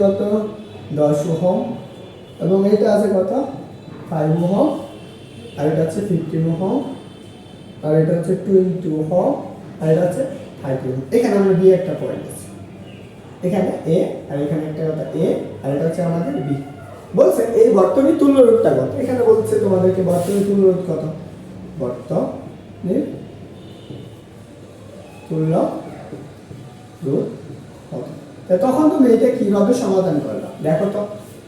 কত? দশ ওহম। এবং এটা আছে কত? Five ohm. আর এটা হচ্ছে ফিফটিন ওহম। আর এটা হচ্ছে টোয়েন্টি ওহম। আর এটা হচ্ছে থার্টি ওহম। এখানে আমরা বি একটা পয়েন্ট আছে। এখানে এ আর এখানে একটা কথা এ আর এটা হচ্ছে আমাদের বি বলছে, এই বর্তনী তুল্য রোধটা কত? এখানে বলছে তোমাদেরকে বর্তনী তুল্য রোধ কত? বর্তনীর তুল্য রোধ তখন তুমি এটা কীভাবে সমাধান করবা দেখো তো,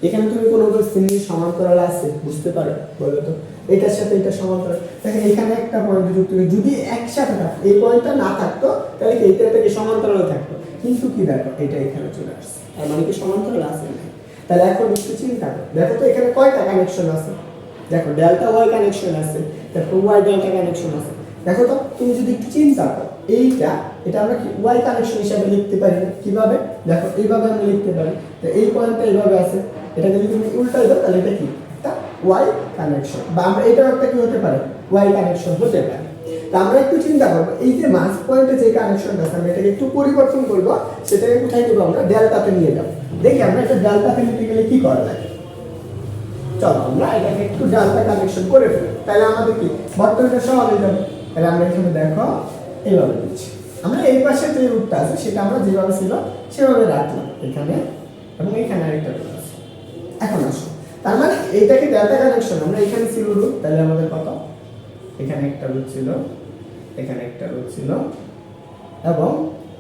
এখানে তুমি কোনো শ্রেণি সমান্তরাল আছে? বুঝতে পারো? বলো তো, এটার সাথে এটা সমান্তরাল দেখো, এখানে একটা পয়েন্ট যুক্ত যদি একসাথে থাকতো এই পয়েন্টটা না থাকতো, তাহলে কি এটা থেকে সমান্তরাল থাকতো? কিন্তু কি দেখো, এটা এখানে চলে আসছে। তার মানে কি সমান্তরাল আছে না? তাহলে এখন একটু চিন্তা করো। দেখো তো, এখানে কয়টা কানেকশন আছে? দেখো ডেল্টা ওয়াই কানেকশন আছে, তারপর ওয়াই ডেল্টা কানেকশন আছে। দেখো তো, তুমি যদি একটু চিন্তা করো, এইটা, এটা আমরা ওয়াই কানেকশন হিসাবে লিখতে পারি কীভাবে? দেখো, এইভাবে আমরা লিখতে পারি। তো এই পয়েন্টটা এইভাবে আছে। এটাকে যদি তুমি উল্টাই দাও, তাহলে এটা কি? একটা ওয়াই কানেকশন বা আমরা এটাও একটা কি হতে পারে? ওয়াই কানেকশন হতে পারে। তা আমরা একটু চিন্তা করব, এই যে মাস পয়েন্টে যে কানেকশনটা আছে, আমরা এটাকে একটু পরিবর্তন করব, সেটাকে কোথায় নেব আমরা? ডেল্টাতে নিয়ে যাব। দেখি আমরা এটা ডেল্টাতে নিতে গেলে কি করা লাগে চলো, আমরা এটাকে একটু ডালটা কানেকশন করে ফেলি। তাহলে আমাদের কি? বর্তমানটা সহজ হয়ে যাবে। তাহলে আমরা এখানে দেখো, এইভাবে দিচ্ছি। আমরা এই পাশে যে রুটটা আছে, সেটা আমরা যেভাবে ছিল, সেভাবে রাখলাম এখানে এবং এখানে আরেকটা রুট আছে। এখন আসো। তার মানে এইটাকে ডেল্টা কানেকশন আমরা এখানে ছিল রুট, তাহলে আমাদের কত? এখানে একটা রুট ছিল, এখানে একটা রুট ছিল এবং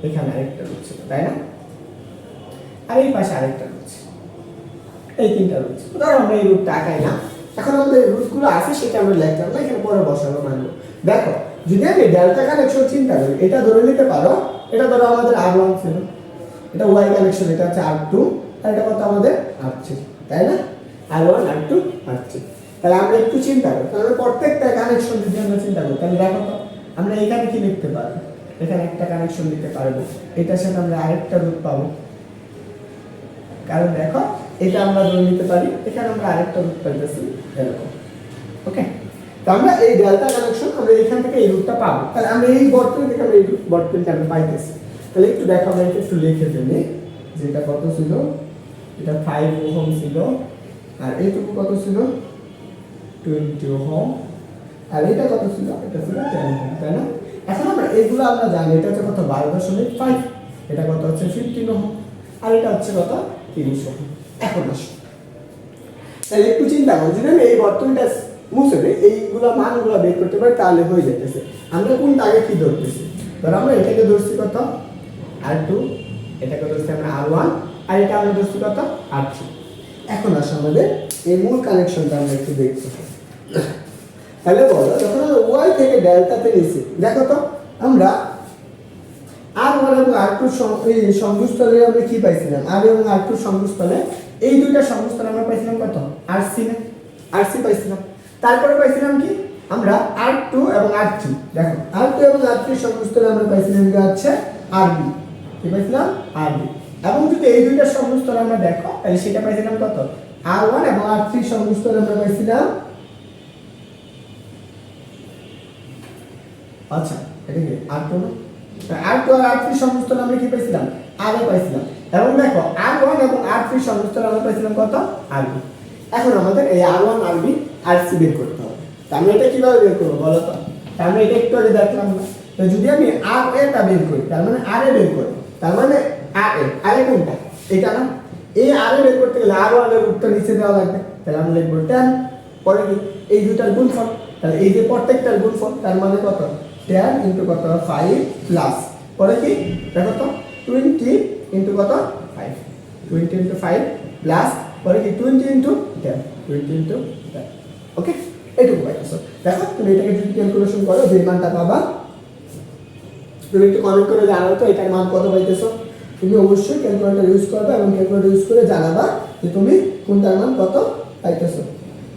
এখানে আরেকটা রুট ছিল, তাই না? আর এই পাশে আরেকটা রুট এই তিনটা রুট ধরো আমরা এই রুটটা আঁকাই না এখন আমাদের রুটগুলো আছে, সেটা আমরা লিখলাম না, এখানে পরে বসাবো, মানবো। দেখো, যদি আমি ডেল্টা কানেকশন চিন্তা করি, এটা ধরে নিতে পারো, এটা ধরো আমাদের আর ওয়ান ছিল। এটা ওয়াই কানেকশন এটা হচ্ছে আর টু আর এটা কত আমাদের আর থ্রি তাই না? আর ওয়ান আর টু আর থ্রি তাহলে আমরা একটু চিন্তা করি, তাহলে প্রত্যেকটা কানেকশন যদি আমরা চিন্তা করি, তাহলে দেখো তো, আমরা এখানে কি লিখতে পারব? এখানে একটা কানেকশন দিতে পারব। এটার সাথে আমরা আরেকটা রুট পাবো। কারণ দেখো এটা আমরা ধরে নিতে পারি, এখানে আমরা আরেকটা রুট পাইতেছি, এরকম। ওকে তো আমরা এই ডেল্টা কানেকশন আমরা এখান থেকে এই রুটটা পাবো। তাহলে আমরা এই বর্তমান থেকে আমরা এই বর্তমানটা আমরা পাইতেছি। তাহলে একটু দেখো আমরা একটু লিখে ফেলি, যে এটা কত ছিল? এটা ফাইভ ওহম ছিল। আর এইটুকু কত ছিল? Twenty ohm. আর এটা কত ছিল? এটা ছিল টেন ওহম, তাই না? এখন আমরা এগুলো আমরা জানি, এটা হচ্ছে কত? বারো দশমিক ফাইভ এটা কত হচ্ছে? Fifteen ohm. আর এটা হচ্ছে কত? তিরিশ ওহম। এখন আসো। তাহলে একটু চিন্তা করো, যদি আমি এই বর্তমানটা মুছে দিই, এইগুলো মানগুলো বের করতে পারি, তাহলে হয়ে যেতেছে আমরা কোনটা আগে কি ধরতেছি? ধর আমরা এটাকে ধরছি কত? আর টু এটাকে ধরছি আমরা আর ওয়ান আর এটা আমরা ধরছি কত? আর থ্রি এখন আসো আমাদের, এই মূল কানেকশনটা আমরা একটু দেখতে তাহলে বলো, যখন ওয়াই থেকে ডেল্টাতে নিয়েছি দেখো তো, আমরা আর ওয়ান এবং আর টুর সংযোগস্থলে আমরা কি পাইছিলাম? আর এবং আর টুর সংযোগস্থলে এই দুইটা সংযোগস্থলে আমরা পাইছিলাম কত? আর সি না? আর সি পাইছিলাম। তারপরে পাইছিলাম কি? আমরা আর টু এবং আর থ্রি দেখো আর টু এবং আর থ্রি সংযোগস্থলে আমরা পাইছিলাম কি হচ্ছে? আর বি কি পাইছিলাম? আর বি এবং যদি এই দুইটা সংযোগস্থলে আমরা দেখো, তাহলে সেটা পাইছিলাম কত? আর ওয়ান এবং আর থ্রি সংযোগস্থলে আমরা পাইছিলাম আচ্ছা এটা কি? আর টু আর টু আর আর থ্রি সমস্ত আমরা কি পাইছিলাম? এ পাইছিলাম। এবং দেখো আর ওয়ান এবং আর থ্রি সমস্ত আমরা পাইছিলাম কত? আর বি এখন আমাদের এই আর ওয়ান আর বি আর সি বের করতে হবে। তা আমরা এটা কীভাবে বের করব বলো তো? আমি এটা একটু আগে দেখলাম না। তো যদি আমি আর এটা বের করি, তার মানে আর এ বের করি তার মানে আর এ আর এ কোনটা? এটা না? এই আর এ বের করতে গেলে আর ওয়ানের রূপটা নিচে দেওয়া লাগবে। তাহলে আমরা লিখব টেন পরে কি? এই দুটার গুণফল। তাহলে এই যে প্রত্যেকটার গুণফল, তার মানে কত? টেন ইন্টু কত? ফাইভ প্লাস পরে কি? দেখো তো টোয়েন্টি ইন্টু কত? Five twenty into five plus পরে কি twenty into ten twenty into ten okay এইটুকু পাইতেছো দেখো, তুমি এটাকে যদি ক্যালকুলেশন করো, যে মানটা পাবা, তুমি একটু কমেন্ট করে জানাও তো, এটার মান কত পাইতেছো। তুমি অবশ্যই ক্যালকুলেটর ইউজ করবে এবং ক্যালকুলেটর ইউজ করে জানাবা যে তুমি কোনটার মান কত পাইতেছো।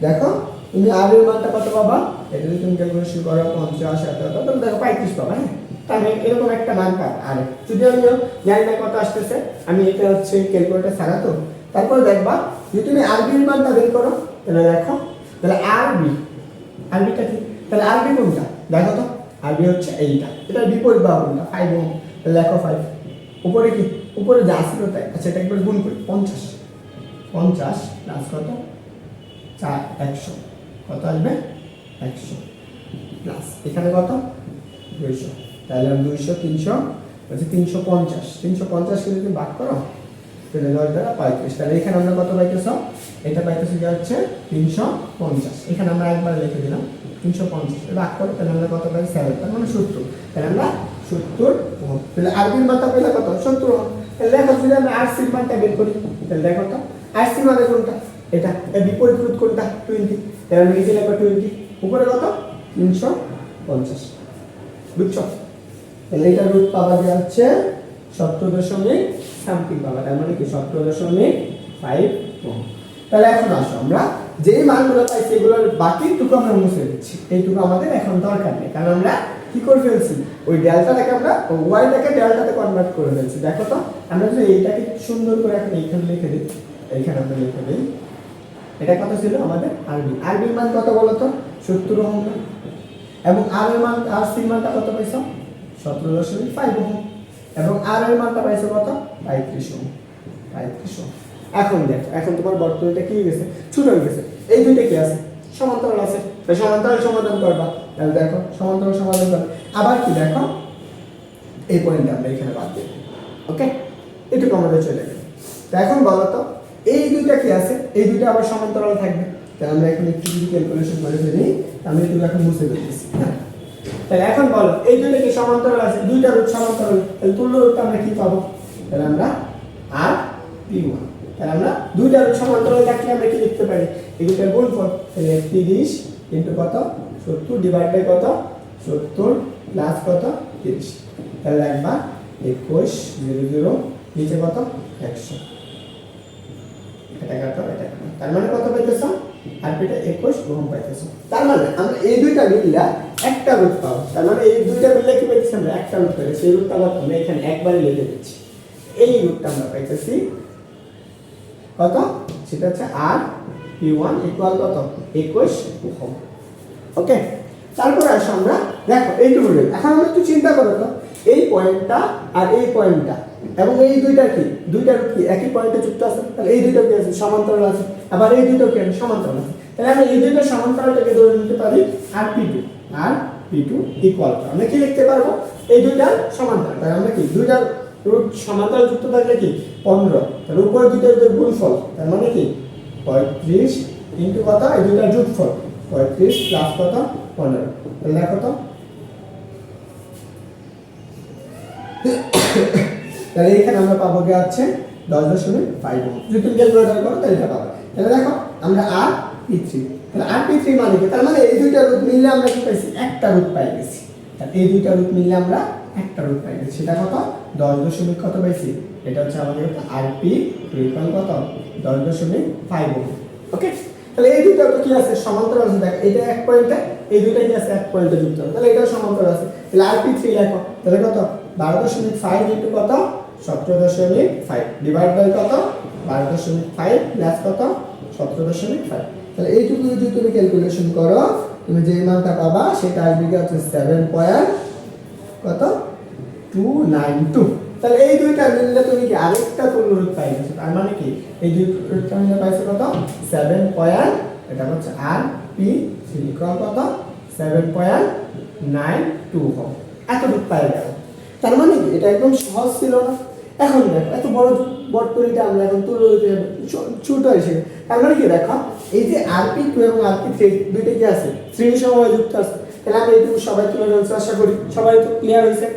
দেখো, তুমি আর এর মানটা কত পাবা? এটা যদি তুমি ক্যালকুলেশন করো, পঞ্চাশ এত তুমি দেখো পঁয়ত্রিশ পাবা হ্যাঁ? তাহলে এরকম একটা মান পাবা আর যদি আমি জানি না কত আসতেছে, আমি এটা হচ্ছে ক্যালকুলেটার ছাড়া তো। তারপর দেখবা যদি তুমি আরবির মানটা বের করো, তাহলে দেখো, তাহলে আরবি, আরবিটা কি? তাহলে আরবি কোনটা? দেখো তো, আরবি হচ্ছে এইটা। এটা বিপরীত বা কোনটা ফাইভ ওম। তাহলে লেখো ফাইভ উপরে কি? উপরে যা ছিল তাই। আচ্ছা এটা একবার গুণ করি, পঞ্চাশ। পঞ্চাশ প্লাস কত? চার, একশো। কত আসবে? একশো। প্লাস এখানে কত? দুইশো। তাহলে আমি দুইশো, তিনশো হচ্ছে তিনশো পঞ্চাশ। তিনশো পঞ্চাশকে যদি ভাগ করো, তাহলে দশ দ্বারা পঁয়ত্রিশ। তাহলে এখানে আমরা কত পাইতেছ? এটা পাইতেছি যে হচ্ছে? তিনশো পঞ্চাশ। এখানে আমরা একবার লিখে দিলাম, তিনশো পঞ্চাশ। ভাগ করো, তাহলে আমরা কত পাই? সেভেন তার মানে সত্তর। তাহলে আমরা সত্তর তাহলে আরবির মাত্রা পেলে কত? সত্তর তাহলে দেখো, যদি আমরা আর সির মানটা বের করি, তাহলে দেখো তো, আর সি মানে কোনটা? এটা। বিপরীত রুট কোনটা? টোয়েন্টি তাহলে নিচে লেখো টোয়েন্টি উপরে কত? তিনশো পঞ্চাশ। বুঝছ? তাহলে এটা রুট পাওয়া যায় হচ্ছে সতেরো দশমিক সামথিং পাওয়া, তার মানে কি? সতেরো দশমিক ফাইভ তাহলে এখন আসো আমরা। যেই মানগুলো পাই সেগুলোর বাকি বাকিটুকু আমরা মুছে দিচ্ছি। এইটুকু আমাদের এখন দরকার নেই, কারণ আমরা কি করে ফেলছি? ওই ডেল্টাটাকে আমরা ওয়াইটাকে ডেল্টাতে কনভার্ট করে ফেলছি। দেখো তো, আমরা যদি এইটাকে সুন্দর করে এখন এইখানে লিখে দিই, এইখানে আমরা লিখে দিই। এটা কত ছিল আমাদের? আরবি আরবির মান কত বলো তো? সত্তর ওহম এবং আর এর মান আর সির মানটা কত পাইছো? সতেরো দশমিক ফাইভ ওহম। এবং আর এর মানটা পাইছো কত? পঁয়ত্রিশ ওহম। পঁয়ত্রিশ ওহম। এখন দেখো, এখন তোমার বর্তমানটা কি গেছে? ছোট হয়ে গেছে। এই দুইটা কি আছে? সমান্তরাল আছে। তাই সমান্তরাল সমাধান করবা। তাহলে দেখো, সমান্তরাল সমাধান করবে। আবার কি দেখো? এই পয়েন্টটা আমরা এখানে বাদ দিই। ওকে এটুকু আমাদের চলে গেল। তো এখন বলো তো, এই দুইটা কি আছে? এই দুইটা আবার সমান্তরাল থাকবে। তাহলে আমরা এখন একটু যদি ক্যালকুলেশন করে ফেলি আমি একটু এখন মুছে ফেলতেছি। হ্যাঁ? তাহলে এখন বলো, এই দুইটা কি সমান্তরাল আছে? দুইটা রুট সমান্তরাল। তাহলে তুল্য রুটটা আমরা কি পাবো? তাহলে আমরা আর পি ওয়ান তাহলে আমরা দুইটা রুট সমান্তরাল থাকলে আমরা কি লিখতে পারি? এই গুণফল, তাহলে তিরিশ ইন্টু কত? সত্তর ডিভাইড বাই কত? সত্তর প্লাস কত? তিরিশ। তাহলে একবার একুশ জিরো জিরো, নিচে কত? একশো। এটা কাটো, এটা তার মানে কত পাইতেছ? আর একুশ গ্রহণ পাইতেছ তার মানে আমরা এই দুইটা মিললা একটা রুট পাবো। তার মানে এই দুইটা মিললে কি পাইতেছি আমরা? একটা রুট পাইছি সেই রুটটা আবার আমরা এখানে একবারে লিখে দিচ্ছি। এই রুটটা আমরা পাইতেছি কত? সেটা হচ্ছে আর পি ওয়ান ইকুয়াল কত? একুশ ওহম। ওকে? তারপরে আসো আমরা, দেখো, এইটুকু এখন আমরা একটু চিন্তা করো তো। এই পয়েন্টটা আর এই পয়েন্টটা এবং এই দুইটা কি? দুইটা কি? একই পয়েন্টে যুক্ত আছে? তাহলে এই দুইটা কি আছে? সমান্তরাল আছে। আবার এই দুটো কি সমান্তরাল। তাহলে আমরা এই দুইটা সমান্তরালটাকে ধরে নিতে পারি R P two R P two equal আমরা কি লিখতে পারব? এই দুইটা সমান্তরাল। তাহলে আমরা কি? দুইটা রুট সমান্তরাল যুক্ত থাকলে কি? পনেরো। তাহলে উপরে দুইটা দুটো গুণফল, তার মানে কি? পঁয়ত্রিশ ইন্টু কত? এই দুইটা যোগফল। পঁয়ত্রিশ প্লাস কত? পনেরো। তাহলে দেখো তো। তাহলে এখানে আমরা পাবো কি আছে? দশ দশমিক ফাইভ যদি তুমি ক্যালকুলেটার করো, তাহলে এটা পাবে। তাহলে দেখো, আমরা আর পি থ্রি তাহলে আর পি থ্রি মানে কি? তার মানে এই দুইটা রুট মিললে আমরা কি পাইছি? একটা রুট পাই গেছি। তাহলে এই দুইটা রুট মিললে আমরা একটা রুট পাই গেছি। সেটা কত? দশ দশমিক কত পাইছি? এটা হচ্ছে আমাদের আর পি ইকুয়াল কত? দশ দশমিক ফাইভ ওকে তাহলে এই দুইটা তো কি আছে? সমান্তরাল আছে। দেখ, এটা এক পয়েন্টে এই দুইটা কি আছে? এক পয়েন্টে যুক্ত তাহলে এটাও সমান্তরাল আছে। তাহলে আর পি থ্রি লেখো। তাহলে কত? বারো দশমিক ফাইভ ইন্টু কত? সতেরো দশমিক ফাইভ ডিভাইড বাই কত? বারো দশমিক ফাইভ প্লাস কত? সতেরো দশমিক ফাইভ তাহলে এইটুকু যদি তুমি ক্যালকুলেশন করো, তুমি যে মানটা পাবা, সেটা আসবে কি হচ্ছে সেভেন পয়েন্ট কত? টু নাইন টু তাহলে এই দুইটা মিললে তুমি কি আরেকটা তুল্যরূপ পাই গেছো? তার মানে কি? এই দুইটা মিলে পাইছো কত? সেভেন পয়েন্ট এটা হচ্ছে আর পি থ্রি কত? Seven point nine two ohm এতটুকু পাই গেল তার মানে এটা একদম সহজ ছিল না। এখন দেখো, এত বড় বটতরিটা আমরা এখন তুলে দিতে ছোট এসে তার মানে কি দেখো, এই যে আরপি টু এবং আরপি থ্রি, দুইটা কি আছে? শ্রেণি সময় যুক্ত আছে। তাহলে আমরা এইটুকু সবাই তুলে ধরছি আশা করি। সবাই তো ক্লিয়ার হয়েছে?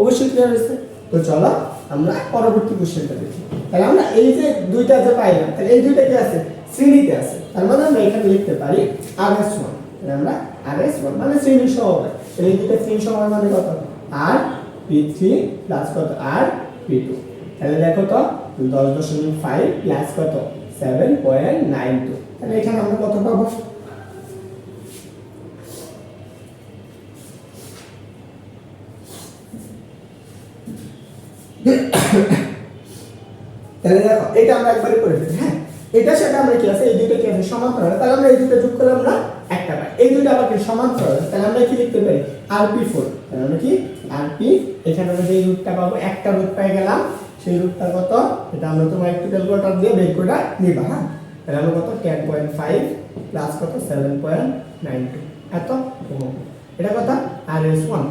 অবশ্যই ক্লিয়ার হয়েছে। তো চলো, আমরা পরবর্তী কোশ্চেনটা দেখি। তাহলে আমরা এই যে দুইটা যে পাইলাম, তাহলে এই দুইটা কি আছে? শ্রেণীতে আছে। তার মানে আমরা এখানে লিখতে পারি আর এস ওয়ান। তাহলে আমরা আর এস ওয়ান মানে শ্রেণি সমবায়। তাহলে এই দুইটা শ্রেণি সমবায় মানে কত? আর পি থ্রি প্লাস কত? আর পি টু। তাহলে দেখো তো, দশ দশমিক ফাইভ প্লাস কত? সেভেন পয়েন্ট নাইন টু তাহলে এখানে আমরা কত পাবো? দেখো, এটা আমরা করে হ্যাঁ? এটা সেটা আমরা কি আছে? এই দুইটা কি তাহলে আমরা এই দুটো যোগ করলাম না, একটা এই সমান্তরাল, তাহলে আমরা কি লিখতে পারি? আরপি ফোর তাহলে আমরা কি? আরপি এখানে আমরা রুটটা পাবো, একটা রুট পাই গেলাম। সেই রুটটা কত? এটা আমরা তোমার একটু ক্যালকুলেটর দিয়ে বের করে নিবা হ্যাঁ? তাহলে আমরা কত? টেন পয়েন্ট ফাইভ প্লাস কত? সেভেন পয়েন্ট নাইন টু এত। এটা কত? আর এস ওয়ান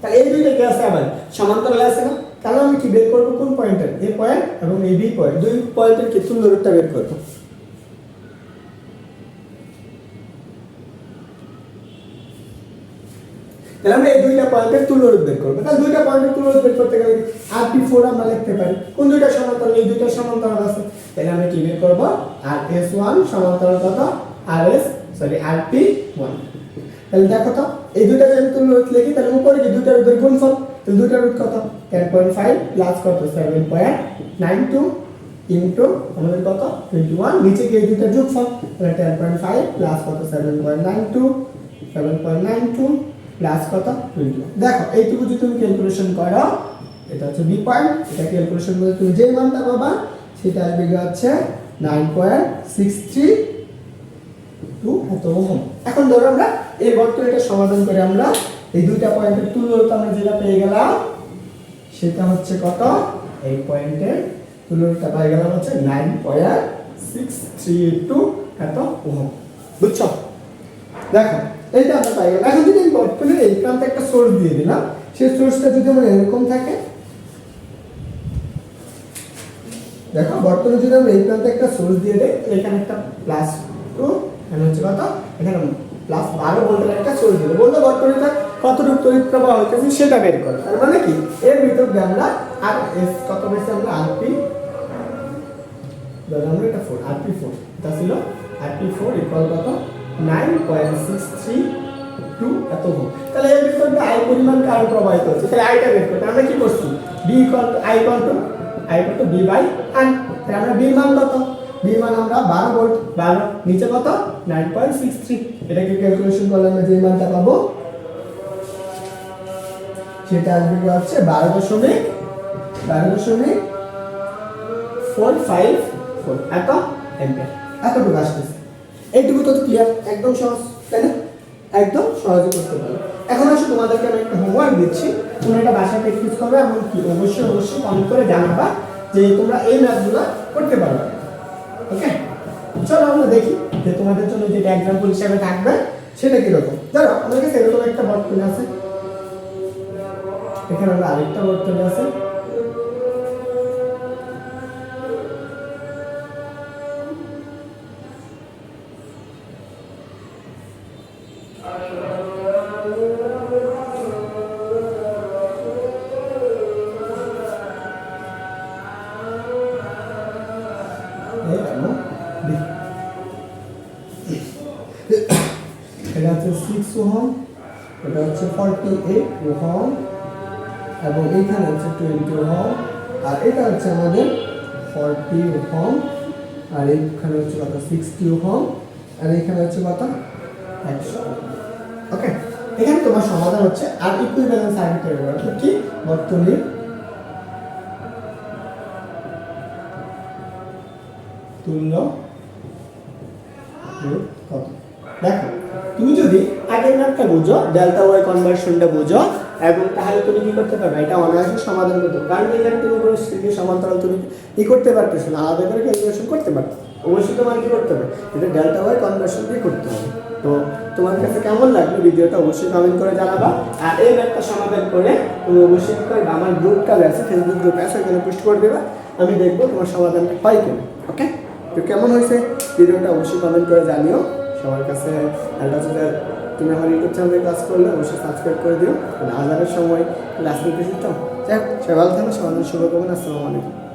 তাহলে এই দুইটা কি আছে আবার? সমান্তরাল আছে না? তাহলে আমি কি বের করব? কোন পয়েন্টের এ পয়েন্ট এবং এই বি পয়েন্ট দুই পয়েন্টের কি? রুটটা বের করব। তাহলে আমরা এই দুইটা পয়েন্টের তুলনা বের করব। তাহলে দুইটা পয়েন্টের তুলনা বের করতে গেলে আর পি ফোর আমরা লিখতে পারি? কোন দুইটা সমান্তরাল? এই দুইটা সমান্তরাল আছে। তাহলে আমরা কি বের করব? আর এস ওয়ান সমান্তরাল কত? আর এস সরি আর পি ওয়ান তাহলে দেখো তো, এই দুইটা যদি তুলনা লিখি, তাহলে উপরে কি দুইটার রুটের গুণফল? তাহলে দুইটার রুট কত? টেন পয়েন্ট ফাইভ প্লাস কত? Seven point nine two into আমাদের কত? টোয়েন্টি ওয়ান নিচে গিয়ে এই দুইটা যোগফল, তাহলে টেন পয়েন্ট ফাইভ প্লাস কত? Seven point nine two seven point nine two plus কত? টোয়েন্টি দেখো, এইটুকু যদি তুমি ক্যালকুলেশন করো, এটা হচ্ছে বি পয়েন্ট এটা ক্যালকুলেশন করে তুমি যে মানটা পাবা, সেটা আসবে হচ্ছে nine point six three two এত ওহম। এখন ধরো আমরা এই বর্তনীটা সমাধান করে আমরা এই দুইটা পয়েন্টের তুলনাতে আমরা যেটা পেয়ে গেলাম, সেটা হচ্ছে কত? এই পয়েন্টের তুলনাটা পেয়ে গেলাম হচ্ছে nine point six three two এত ওহম। বুঝছ? দেখো এইটা আমরা পাই আমি বর্তমানে এই প্রান্তে একটা সোর্স দিয়ে দিলাম, সেই সোর্সটা যদি আমার এরকম থাকে, দেখো বর্তমানে যদি আমরা এই প্রান্তে একটা সোর্স দিয়ে দিই, এখানে একটা প্লাস টু এখানে হচ্ছে এখানে প্লাস বারো ভোল্টের একটা সোর্স দিলে বলতে বর্তমানে কতটুকু তড়িৎ প্রবাহ হইতেছে সেটা বের করে। তার মানে কি? এর ভিতর দিয়ে আমরা আর এস কত বেশি আমরা? আর পি ধরো আমরা এটা ফোর আর পি ফোর এটা ছিল আর পি ফোর ইকুয়াল কত? Nine point six three two এত ভোল্ট। তাহলে এর ভিতর আই পরিমাণ কারেন্ট প্রবাহিত হচ্ছে? তাহলে আইটা বের করতে আমরা কি করছি? B equal I equal to I equal to B by I তাহলে আমরা বি মান কত? বি মান আমরা বারো ভোল্ট। বারো, নিচে কত? Nine point six three. এটাকে ক্যালকুলেশন করলে আমরা যে মানটা পাবো, সেটা আসবে হচ্ছে? বারো দশমিক বারো দশমিক ফোর ফাইভ ফোর এত? অ্যাম্পিয়ার এতটুকু আসতেছে। এইটুকু তো ক্লিয়ার একদম সহজ, তাই না? একদম সহজে করতে পারো। এখন আসলে তোমাদেরকে আমি একটা হোমওয়ার্ক দিচ্ছি। তোমরা এটা বাসায় প্র্যাকটিস করবে এবং কি অবশ্যই অবশ্যই কমেন্ট করে জানাবা যে তোমরা এই ম্যাথগুলো করতে পারবে ওকে চলো, আমরা দেখি যে তোমাদের জন্য যেটা এক্সাম্পল হিসাবে থাকবে, সেটা কীরকম। ধরো, আমাদের কাছে এরকম একটা বর্তনী আছে এখানে আমরা আরেকটা বর্তনী আছে দেখো, দেখি। এটা হচ্ছে সিক্স ওহম এটা হচ্ছে ফর্টি এইট ওহম এবং এইখানে হচ্ছে টোয়েন্টি ওহম আর এটা হচ্ছে আমাদের ফর্টি ওহম আর এইখানে হচ্ছে কত সিক্সটি ওহম আর এইখানে হচ্ছে কত একশো ওকে এখানে তোমার সমাধান হচ্ছে আর ইকুইভ্যালেন্স সার্কিটের কি বর্তনীর তুল্য কত? দেখো, তুমি যদি আগের ম্যাপটা বুঝো ডেল্টা ওয়াই কনভার্সনটা বুঝো, এবং তাহলে তুমি কি করতে পারবে? এটা অনায়াসে সমাধান করতে কারণ এখানে তুমি কোনো স্মৃতি সমান্তরাল তুমি ই করতে পারতেছো না, আলাদা করে ক্যালকুলেশন করতে পারতো। অবশ্যই তোমার কি করতে হবে? এটা ডেল্টা ওয়াই কনভার্সন দিয়ে করতে হবে। তো তোমার কাছে কেমন লাগবে ভিডিওটা অবশ্যই কমেন্ট করে জানাবা। আর এই ম্যাপটা সমাধান করে তুমি অবশ্যই করবে? আমার গ্রুপটা আছে ফেসবুক গ্রুপে আছে, ওখানে পোস্ট করে দেবা। আমি দেখব তোমার সমাধানটা হয় কিনা ওকে তো কেমন হয়েছে? ভিডিওটা অবশ্যই কমেন্ট করে জানিও। সবার কাছে একটা যদি তুমি আমার ইউটিউব চ্যানেলে কাজ করলে অবশ্যই সাবস্ক্রাইব করে দিও। আজানের সময় ক্লাস নিতে তো হোক, সবাই ভালো থাকো সবার শুভকামনা, আসসালামু আলাইকুম।